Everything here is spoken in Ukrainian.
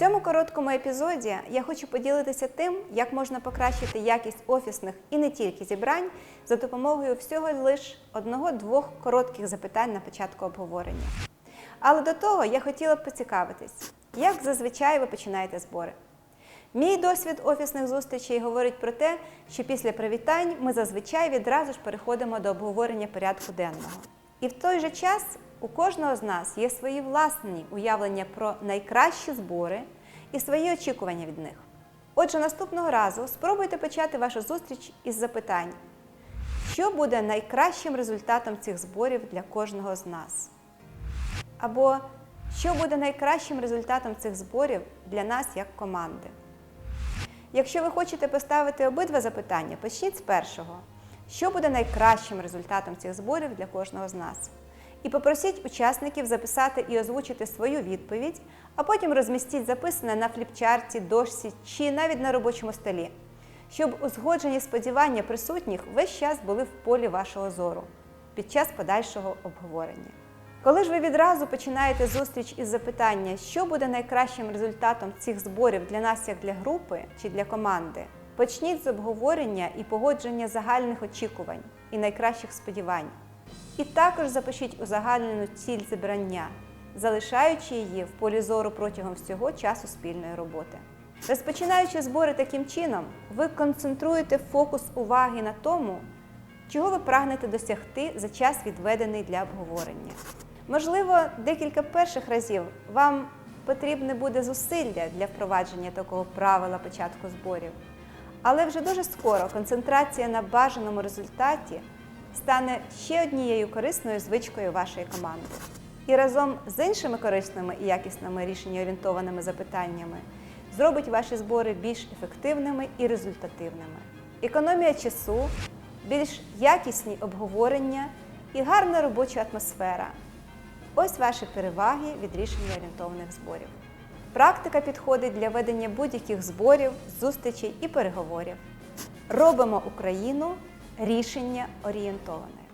цьому короткому епізоді я хочу поділитися тим, як можна покращити якість офісних і не тільки зібрань за допомогою всього лиш одного-двох коротких запитань на початку обговорення. Але до того я хотіла б поцікавитись, як зазвичай ви починаєте збори. Мій досвід офісних зустрічей говорить про те, що після привітань ми зазвичай відразу ж переходимо до обговорення порядку денного. І в той же час у кожного з нас є свої власні уявлення про найкращі збори і свої очікування від них. Отже, наступного разу спробуйте почати вашу зустріч із запитань, що буде найкращим результатом цих зборів для кожного з нас? Або що буде найкращим результатом цих зборів для нас як команди? Якщо ви хочете поставити обидва запитання, почніть з першого. Що буде найкращим результатом цих зборів для кожного з нас? І попросіть учасників записати і озвучити свою відповідь, а потім розмістіть записане на фліпчарті, дошці чи навіть на робочому столі, щоб узгоджені сподівання присутніх весь час були в полі вашого зору під час подальшого обговорення. Коли ж ви відразу починаєте зустріч із запитання, що буде найкращим результатом цих зборів для нас як для групи чи для команди, почніть з обговорення і погодження загальних очікувань і найкращих сподівань. І також запишіть узагальнену ціль зібрання, залишаючи її в полі зору протягом всього часу спільної роботи. Розпочинаючи збори таким чином, ви концентруєте фокус уваги на тому, чого ви прагнете досягти за час, відведений для обговорення. Можливо, декілька перших разів вам потрібне буде зусилля для впровадження такого правила початку зборів. Але вже дуже скоро концентрація на бажаному результаті стане ще однією корисною звичкою вашої команди. І разом з іншими корисними і якісними рішення орієнтованими запитаннями зробить ваші збори більш ефективними і результативними. Економія часу, більш якісні обговорення і гарна робоча атмосфера. Ось ваші переваги від рішення орієнтованих зборів. Практика підходить для ведення будь-яких зборів, зустрічей і переговорів. Робимо Україну рішення орієнтоване.